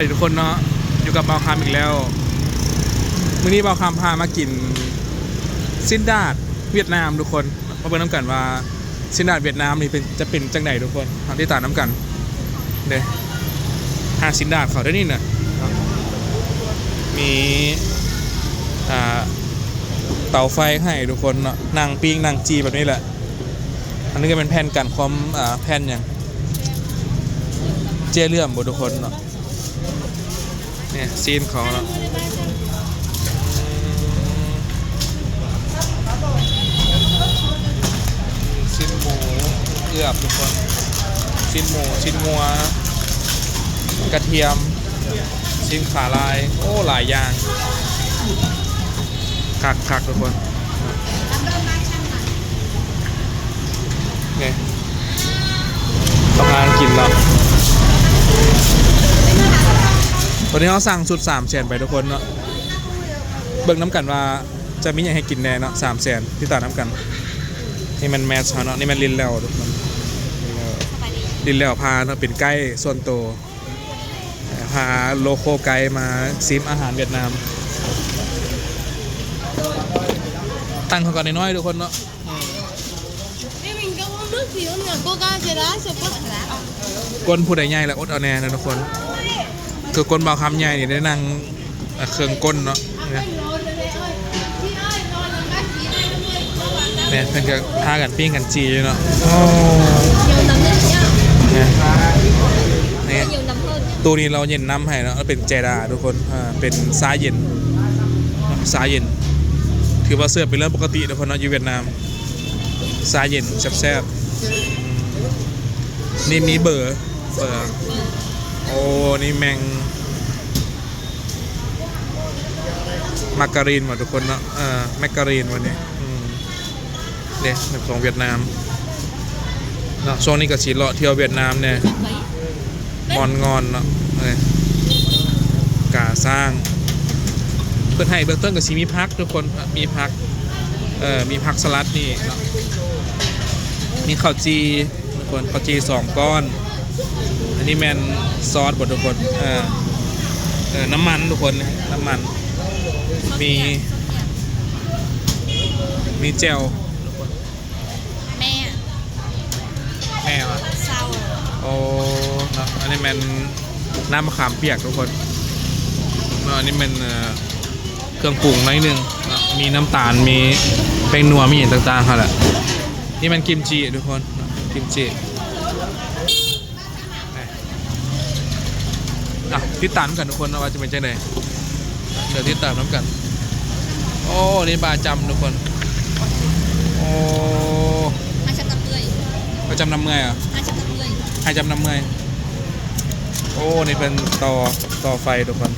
สวัสดีทุกคนเนาะอยู่กับเบาคามอีกแล้วมื้อนี้เบาคามพามากินซินดาดเวียดนามทุกคนมาเบิ่งน้ำกันว่าซินดาดเวียดนามนี่เป็นจะเป็นจังไหนทุกคนทางที่ตาน้ำกันเด้หาซินดาดเขาได้นี่น่ะมีอ่าเตาไฟให้ทุกคนเนาะนางปิ้งนางจีแบบนี้แหละ อันนี้ก็เป็นแผ่นกันความอ่าแผ่นอย่างเจเลื่อมบทุกคนเนาะ เนี่ยซีนเขาเนาซีนหมูเอือบทุกคนซีนหมูซีนงัว กระเทียมซีนขาลาย โอ้ หลายอย่างคักคักทุกคนเนี่ยกำลังกินเนาะ วันนี้เราสั่งสุด3ามแสนไปทุกคนเนาะเบิ่งน้ำกันว่าจะมีอย่างให้กินแน่เนาะสามแสนที่ตาน้ำกัน นี่มันแมสเนาะนี่มันลินแล้วทุกคนลินแล้วพาเนาะเป็นไก่ส่วนโตวพาโลโก้ไกด์มาซิมอาหารเวียดนาม ตั้งเขาก่อนน้อยๆทุกคนเนาะ Thế mình không uống nước gì uống là coca gì đó, sô cốt hả? ก้นผู้ใดใหญ่และอดเอาแน่นะทุกคน คือก้นเบาคำใหญ่นี่ได้นั่งเอ่อเครื่องก้นเนาะเนี่ย Anh ngồi rồi đây ơi. Chị ơi, ngồi làm bác chị đây nó mới có bạn đâu. เนี่ยเพิ่นก็พากันปิ้งกันจีอยู่เนาะ Nhiều nấm lên nhá. เนี่ยเนี่ย Nhiều nấm hơn nhá. ตัวนี้เราเย็นน้ำให้เนาะแล้วเป็นเจดาทุกคนอ่าเป็นซาเย็นซาเย็น ถือว่าเสื้อเป็นเรื่องปกติทุกคนเนาะอยู่เวียดนามซาเย็นแซ่บๆอืมนี่มีเบอร์เบอร์โอ้นี่แมง มาการีนหมดทุกคนเนาะเออแมกการีนวันนี้เนี่ยของเวียดนามเนาะช่วงนี้ก็สีเลาะเที่ยวเวียดนามเนี่ย Mấy. งอนงอนเนาะเอ้ยกาสร้าง เพื่อนให้เบื้องต้นกับซีมีพักทุกคนมีพักเอ่อมีพักสลัดนี่เนาะมีข้าวจีทุกคนข้าวจีสองก้อน อันนี้แมนซอสบดทุกคนเออเออน้ำมันทุกคนน้ำมัน มี มีเจล Mẹ, แม่วะ sau. โอ้เนาะอันนี้มันน้ำมะขามเปียกทุกคนเนาะอันนี้มันเอ่อเครื่องปรุงน้อยหนึงเนาะมีน้ำตาลมีแป้งนัวมีอย่างต่างๆค่ะแหละนี่มันกิมจิทุกคนเนาะกิมจินี่อะติดตามกันทุกคนนะว่าจะเป็นจังได เดี๋ยวติดตามน้ำกัน โอ้นี่บาจำทุกคน โอ้ 250. ประจำนำเมื่อยเหรอะ 250. ให้จำนำเมื่อย โอ้ นี่เป็นต่อต่อไฟทุกคน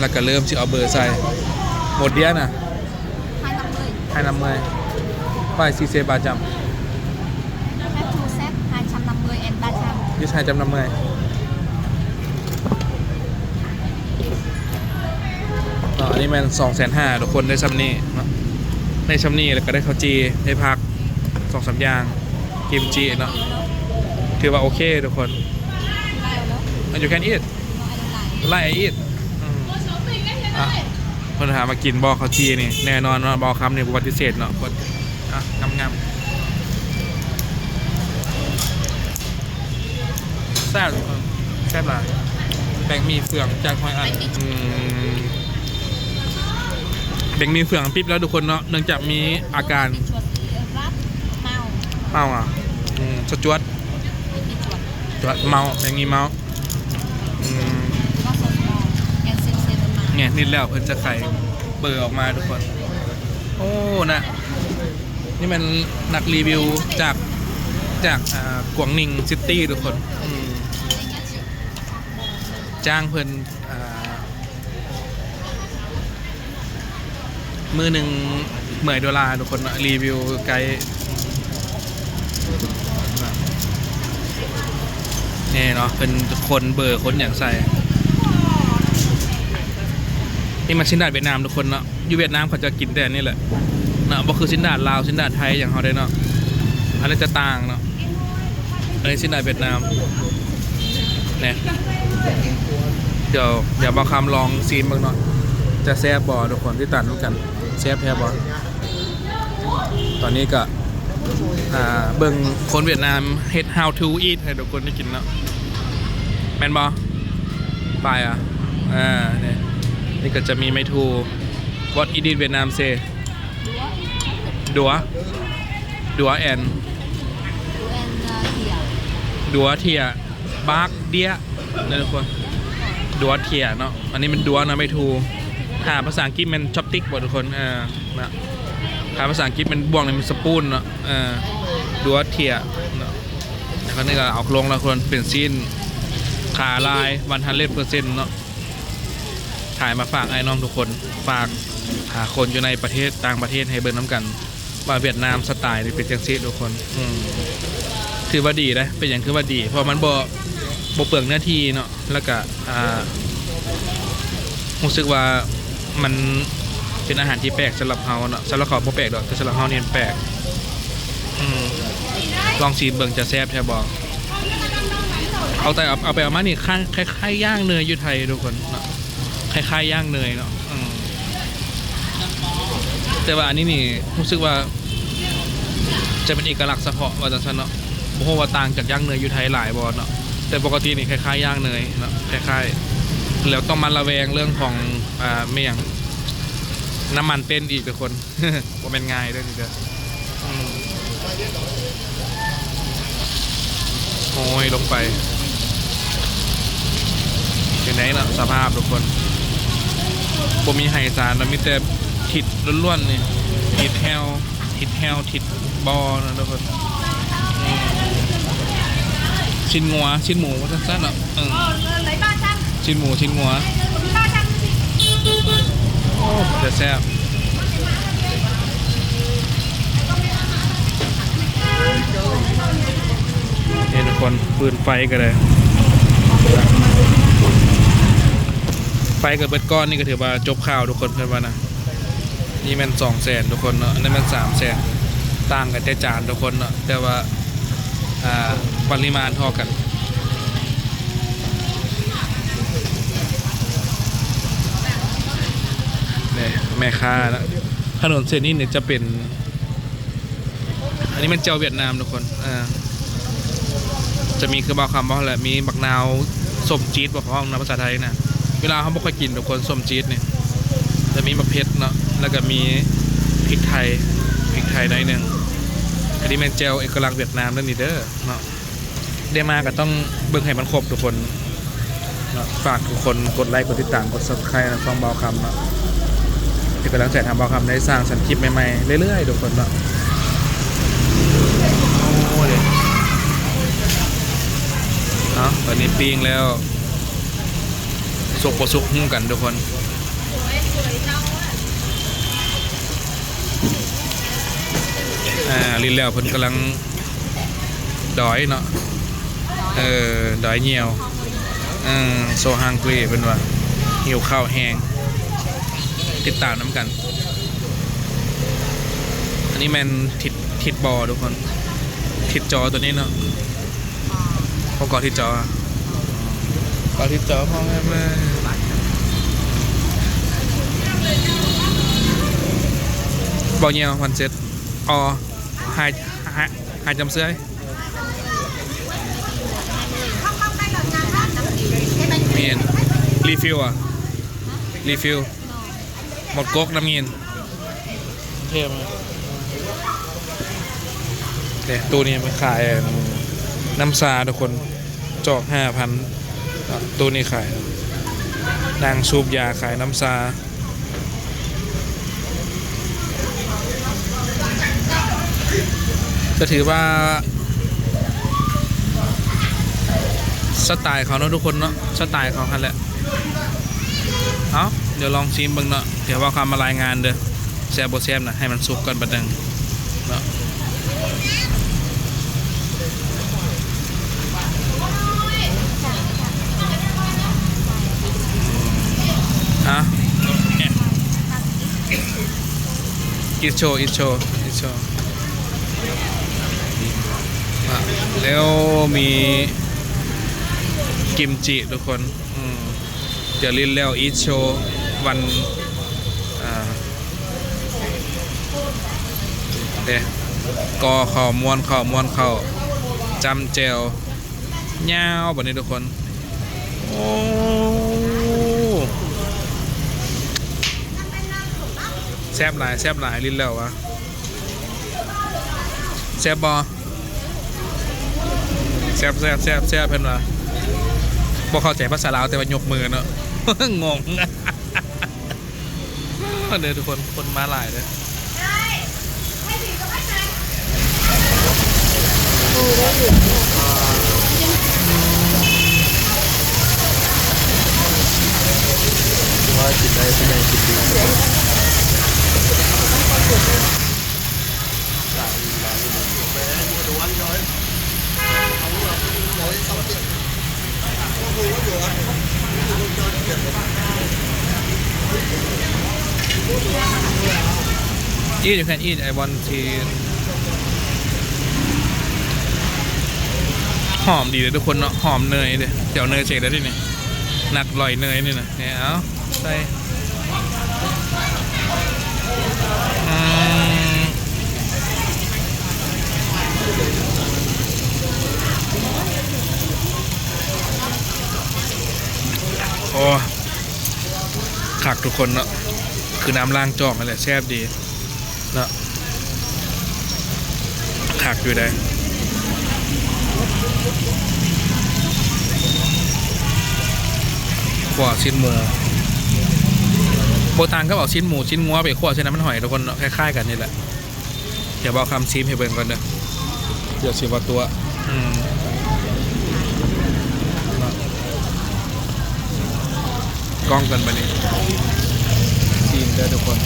แล้วก็เริ่มที่เอาเบอร์ใส่ หมดเดียน่ะ 250. ให้นำเมื่อยไฟซีเซบาจ Các thu set 250 and 300. ำยี่ใช้จำนำเมื่อยเนาะอั นนี้มันสองแสนห้าทุกคนได้ซัมนี่เนาะได้ซัมนี่แล้วก็ได้ข้าวจีได้พักสองสามอย่างกิมจิเนาะถือว่าโอเคทุกคน and you can eat ไล่อีดอืมอะคนหามากินบอกเขาจีนี่แน่นอนว่าบอกคำนี่ปฏิเสธเนาะคนอะงำงำแซ่บทุกคนแซ่บหลายแบ่งมีเฟืองจากหอยอันอืม แบ่งมีเฟืองปิ๊บแล้วทุกคนเนาะเนื่องจากมีอาการเมาอะสจวดจวดเมาแบ่างมีเมาเนี่ยนิดแล้วเพิ่นจะไข่เบอร์ออกมาทุกคน โอ้นะนี่มันนักรีวิวจากจากอ่ากวางนิงซิตี้ทุกคนจ้างเพิ่นอ่า มือหนึ่งเหมยดอลลาร์ทุกคนรีวิวไกด์นี่เนาะเป็นคนเบอร์คนอย่างใส่นี่มันสินดาดเวียดนามทุกคนเนาะอยู่เวียดนามเขาจะกินแต่นี่แหละเนาะบ่คือสินดาดลาวสินดาดไทยอย่างเขาได้เนาะอันนี้จะต่างเนาะอันนี้สินดาดเวียดนามเนี่ยเดี๋ยวเดี๋ยวบาคำลองซีนบ้างเนาะจะแซ่บบอทุกคนที่ตัดด้วยกัน แซ่บแท้บอตอนนี้ก็เบิ่งคนเวียดนามเฮ็ด how to eat ให้ทุกคนได้กินเนาะแมนบอไปอะอ่าเนี่ยนี่ก็จะมีไม่ทู what eat in เวียดนามเซดัวดัวแอนดัวเทียบาร์กเดียนะทุกคนดัวเทียเนาะอันนี้มันดัวนะไม่ทู ถ้าภาษาอังกฤษมันช็อปติกบ่ทุกคนเออนะถ้าภาษาอังกฤษมันบ่วงเลยมันสปูนเนาะเออดัวเทียเนาะแล้วก็นี่ก็เอาลงแล้วคนเป็นซีนขาลายวันทันเลเปอร์เซ็นต์เนาะถ่ายมาฝากไอ้น้องทุกคนฝากหาคนอยู่ในประเทศต่างประเทศให้เบิ่งน้ำกัน ว่าเวียดนามสไตล์นี่เป็นจังซีทุกคนอืมถือว่าดีนะเป็นอย่างคือว่าดี เพราะมันบ่บ่เปลืองเนื้อที่เนาะแล้วก็อ่ารู้สึกว่า มันเป็นอาหารที่แปลกสำหรับเฮาเนาะสำหรับเขาบ่แปลกดอกแต่สำหรับเฮาเนี่มันแปลกอืมลองชิมเบิ่งจะแซ่บใช่บ่เอาแต่เอาเอาไปเอามานี่คล้ายคล้ายๆย่างเนยอยู่ไทยทุกคนเนาะคล้ายๆย่างเนยเนาะอืมแต่ว่าอันนี้นี่รู้สึกว่า จะเป็นเอกลักษณ์เฉพาะว่าจังซั่นเนาะบ่ฮู้ว่าต่างจากย่างเนยอยู่ไทยหลายบ่เนาะแต่ปกตินี่คล้ายๆย่างเนยเนาะคล้ายๆ แล้วต้องมาระแวงเรื่องของอ่าเมี่ยงน้ำมันเป็นอีกทุกคนบ่แม่นง่ายด้อนี่เด้ออืมโอ้ยลงไปเป็นไหนเนาะสภาพทุกคนบ่มีไฮสารแล้วมีแต่ทิดล้วนๆนี่ทิดแฮวทิดแฮวทิดบอนะทุกคนชิ้นงัวชิ้นหมูสั้นๆเนะเออ ชิ้นหมูชิ้นงัวโอ้จะแซ่บนี่ทุกคนปืนไฟกันเลยไฟกับเบิดก้อนนี่ก็ถือว่าจบข่าวทุกคนเพื่อนว่านะนี่มันสองแสนทุกคนเนาะอันนั้นมันสามแสนต่างกันแต่จานทุกคนเนาะแต่ว่าปริมาณเท่ากัน เนี่ย แม่ค้านะถนนเส้นนี้เนี่ยจะเป็น อันนี้มันเจ้าเวียดนามทุกคนอ่าจะมีคือบอกคำว่าอะไรมีบักนาวส้มจี๊ดบอกขาในภาษาไทยนะเวลาเขาบอกค่อยกินทุกคนส้มจี๊ดเนี่ยจะมีมะเพ็ดเนาะแล้วก็มีพริกไทยพริกไทยน่อยหนึ่งอันนี้เป็นเจลเอกลักษณ์เวียดนามนั่นนี่เด้อเนาะได้มาก็ต้องเบิ่งให้มันครบทุกคนฝากทุกคนกดไลค์กดติดตามกด subscribe นะฟังเบาคำเน ที่กำลังใจทำบาคำได้สร้างสรรค์คลิปใหม่ๆ เรื่อยๆทุกคนเนาะโอ้เลยเนาตอนนี้ปิ้งแล้ว สุกประสุกหุ้มกันทุกคนอ่าลินแล้วเพิ่นกำลังดอยเนาะเออดอยเหี่ยวเออโซฮังกรีเพิ่นว่าหิวข้าวแห้งติดตามน กัน อันนี้แมนทิดทิดบอทุกคน ทิดจอตัวนี้เนาะพอกอทิดจออะกอทิดจอพ่อแม่แม่บอเงียวพันเจ็ดออหายหายหายจำเสื้อเมียนรีฟิลอะรีฟิล หมดก๊กน้ำเงินเท่มากเนี่ยตู้นี้มันขายน้ำซาทุกคนจอกห้าพันตู้นี้ขายนางสูบยาขายน้ำซาจะถือว่า สไตล์เขาเนอะทุกคนเนาะสไตล์เขาคันแหละ เอา เดี๋ยวลองชิมบิ่งเนาะเดี๋ยวว่าคำมารายงานเด้อแซ่บบ่แซ่บนะให้มันสุกก่อนบัดนึงเนาะอะเนี่ยอิโชอิโชอิโชแล้วมีกิมจิทุกคน เดี๋ยวลินแล้วอีทโช วันเดกอข่ามวนข่ามวนข่าจำเจลยาวแบบนี้ทุกคน โอ้แซบหลายแซบหลายลิ้นแล้ววะแซบบอแซบแซบแซบแซบเพิ่นวะบ่เข้าใจภาษาลาวแต่ว่ายกมือเนาะงง เด้อทุกคน คนมาหลายเลยว่ากินได้ที่ไหนกินดี eat you can eat I want to หอมดีเลยทุกคนเนาะหอมเนยเลยเดี๋ยวเนยเฉดแล้วดิเนี่ยหนักลอยเนยนี่นะเนี่ยเอาใส่อืมโอ้ขักทุกคนเนาะคือน้ำล้างจอกนั่นแหละแซ่บดี นาะขักอยู่ได้ขวาชิ้นหมูโบตานก็บอกชิ้นหมูชิ้นงัวไปขวใช้น้ำมันหอยทุกคนคล้ายๆกันนี่แหละเดี๋ยวบอกคำซีมให้เบิ่งก่อนเด้อเดี๋ยวชิมว่าตัวอืมกล้องกันไปนี่ซีมเด้ทุกคน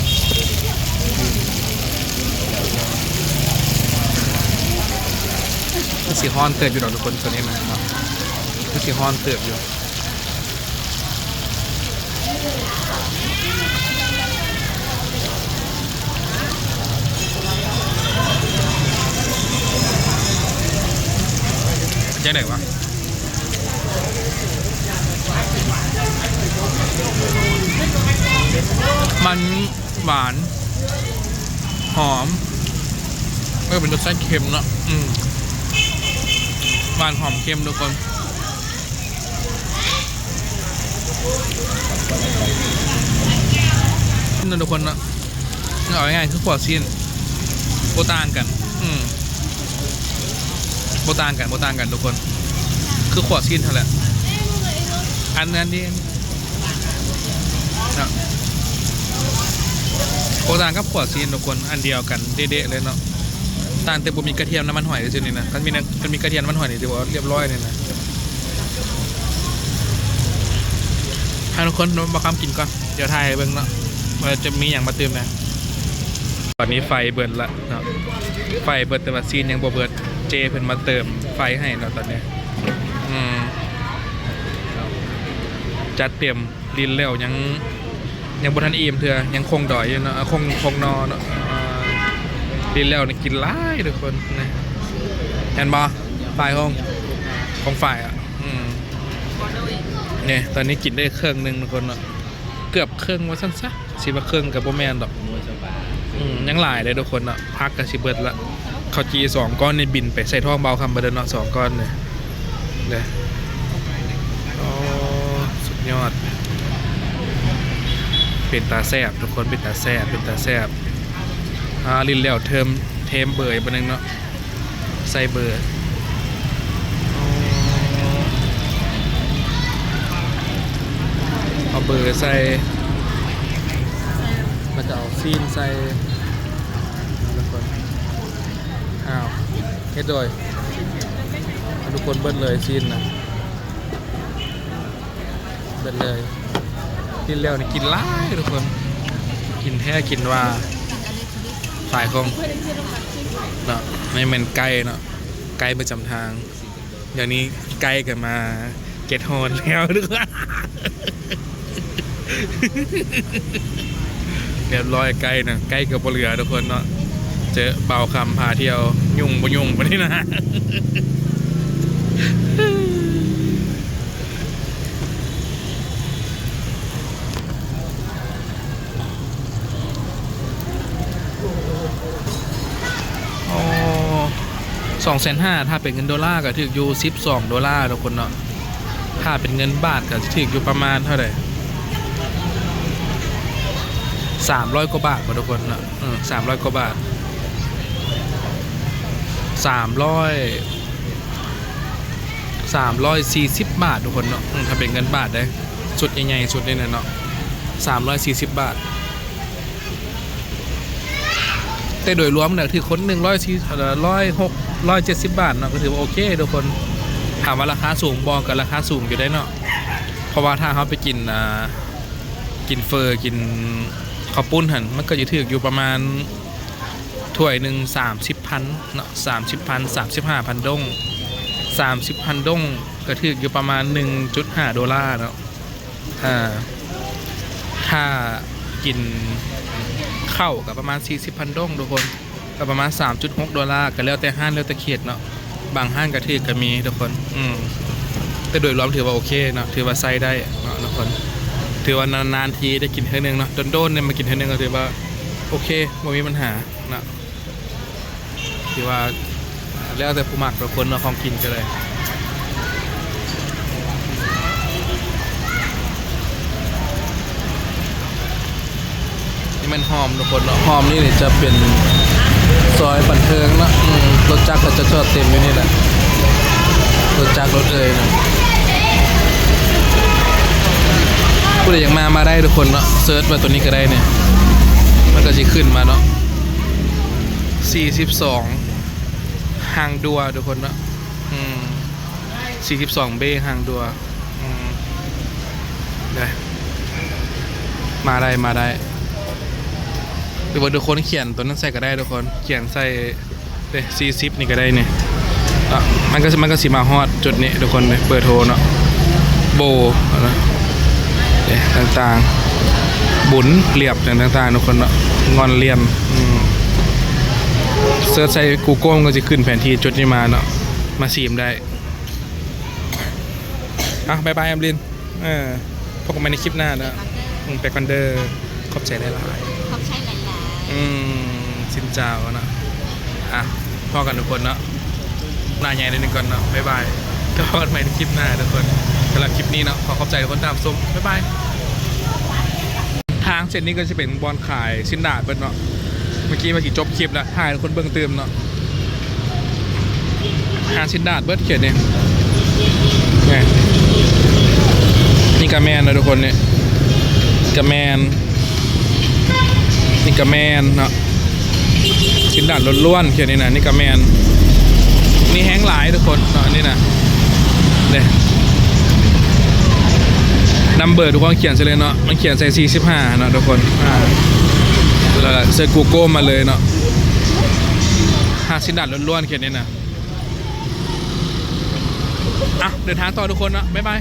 มันสีฮอนเติบอยู่ดอกทุกคนตัวนี้นะเนาะมันสีฮอนเติบอยู่จะไหนวะมันหวาน หอม ก็เป็นรสชาติเค็มเนาะอืม หวานหอมเค็มทุกคนนั่นทุกคนเนาะเอาง่ายๆคือขวดซีนโบตางกัน อืมโบตางกันโบตางกันทุกคน คือขวดซีนเท่านั้นแหละอันนั้นนี่นาะโบตางกับขวดซีนทุกคน อันเดียวกันเด๊ะๆเลยเนาะ ต่างแต่บ่มีกระเทียมน้ำมันหอยเลยสินี่นะกันมีนะกันมีกระเทียมน้ำมันหอยนี่ถือว่าเรียบร้อยเลยนะให้ทุกคนมาคำกินก่อนเดี๋ยวทายเบิ่งเนาะว่าจะมีอย่างมาเติมนะตอนนี้ไฟเบิร์นละเนาะไฟเบิร์นแต่ว่าซีนยังบ่เบิร์นเจเพิ่นมาเติมไฟให้เราตอนนี้อืมจัดเตรียมดินแล้วยังยังบนทันอิ่มเถื่อยังคงดอยอยู่เนาะคงคงนอนเนาะ ดินแล้วนี่กินหลายทุกคนนะเห็นบ่ฝ่ายของของฝ่ายอะเนี่ยตอนนี้กินได้เครื่องหนึ่งทุกคนเนาะเกือบเครื่องว่าสั้นซะสิว่าเครื่องกับโบแมนดอกยังหลายเลยทุกคนเนาะพักกับชิเบิร์ดละเขาจีสองก้อนในบินไปใส่ท่องเบาคำเบอร์เนาะสองก้อนเลยเลยโอ้สุดยอด เป็นตาแซบทุกคนเป็นตาแซบเป็นตาแซบ อ่าลินแล้วเทมเทมเบอร์อีกบันนึงเนาะใส่เบอร์เอาเบอร์ใส่แล้วก็เอาซีนใส่ทุกคนอ้าวเฮ็ดโดยทุกคนเบิ้ลเลยซีนนะเบิ้ลเลยกินแล้วนี่กินหล้ายทุกคน กินแท้กินว่า ฝ่ายของเนาะไม่เหมือนไก่เนาะไก่ประจำทาง เดี๋ยวนี้ไก่กันมาเก็ตโฮนแล้วทุกคนเรียบร้อยใกล้นะใกล้กับบเรือทุกคนเนาะเจอเบาคำพาเที่ยว ยุ่งบ่ยุ่งไปนี่นะ น องแสนห้าถ้าเป็นเงินดอลลาร์ก็ถึกอยู่สิบสองดอลลาร์ทุกคนเนาะถ้าเป็นเงินบาทก็ถึกอยู่ประมาณเท่าไหร่สามร้อยกว่าบาทกว่าทุกคนเนาะสามร้อยกว่าบาทสามร้อยสามร้อยสี่สิบบาททุกคนเนาะถ้าเป็นเงินบาทได้สุดใหญ่ๆสุดนี่นะเนาะสามร้อยสี่สิบบาท แต่โดยรวมเนี่ยถือคนหนึ่งร้อยสี่ร้อยหกร้อยเจ็ดสิบบาทเนาะก็ถือว่าโอเคทุกคนถามว่าราคาสูงบอกกับราคาสูงอยู่ได้เนาะเพราะว่าถ้าเขาไปกินอ่ากินเฟอร์กินข้าวปุ้นหันมันก็จะถืออยู่ประมาณถ้วยหนึ่งสามสิบพันเนาะสามสิบพันสามสิบห้าพันดงสามสิบพันดงก็ถืออยู่ประมาณหนึ่งจุดห้าดอลลาร์เนาะอ่าถ้ากิน เข้ากับประมาณ 40พันดงทุกคนก็ประมาณ 3.6 ดอลลาร์ก็แล้วแต่ห้างแล้วแต่เขตเนาะบางห้างก็ถือก็มีทุกคนอืมแต่โดยรวมถือว่าโอเคเนาะถือว่าใส่ได้เนาะทุกคน ถือว่านานๆทีได้กินเท่านึงเนาะโดนๆเนี่ยมากินเท่านึงก็ถือว่าโอเคไม่มีปัญหาเนาะถือว่าแล้วแต่ผู้มักทุกคนเนาะของกินก็เลย มันหอมทุกคนเนาะหอมนี่เนี่ยจะเป็นซอยบันเทิงเนาะรถจักรก็จะจอดเต็มอยู่นี่แหละรถจักรรถเลยนะผู้ใดอยากมามาได้ทุกคนเนาะเซิร์ชมาตัวนี้ก็ได้เนี่ยมันก็จะขึ้นมาเนาะ42ห่างดัวทุกคนเนาะอืม42เบห่างดัวอืมได้มาได้มาได้ หรือว่าทุกคนเขียนตัวนั้นใส่ก็ได้ทุกคนเขียนใส่เด้ซีซิปนี่ก็ได้เนี่ยอะมันก็มันก็สิมาฮอดจุดนี้ทุกคนเลยเบอร์โทรเนาะโบนะเด้ต่างๆ บุญเรียบเนี่ยต่างๆทุกคนเนาะงอนเรียนอืมเซิร์ชใส่ Google มันก็จะขึ้นแผนที่จุดนี้มาเนาะมาซีมได้อะบายบายแอมลินเออพบกันใหม่ในคลิปหน้านะอืมไปกันเดอร์ขอบใจหลายๆ อืมสินเจ้านะอะพ่อกันทุกคนเนาะหน้าใหญ่นิดนึงก่อนเนาะบ๊ายบายก็พบกันใหม่ในคลิปหน้าทุกคนสำหรับคลิปนี้เนาะขอขอบใจทุกคนตามชมบ๊ายบายทางเส้นนี้ก็จะเป็นบอลขายสินดาดเบิดเนาะเมื่อกี้มากี่จบคลิปแล้วถ่ายทุกคนเบิ่งเติมเนาะหาสินดาดเบิดเขียนเนี่ยนี่กาแมนนะทุกคนเนี่ยกาแมนนี่ กระแมนเนาะชิ้นด่านล้วนๆเขียนนี่นะนี่กระแมนนี่แห้งหลายทุกคนเนาะอันนี่นะเนี่ยนัมเบอร์ทุกคนเขียนใส่เลยเนาะมันเขียนใส่ 45 เนาะทุกคนอ่าแล้วเซิร์ชกูโก้มาเลยเนาะหาชิ้นด่านล้วนๆเขียนนี่นะอะเดินทางต่อทุกคนเนาะบ๊ายบาย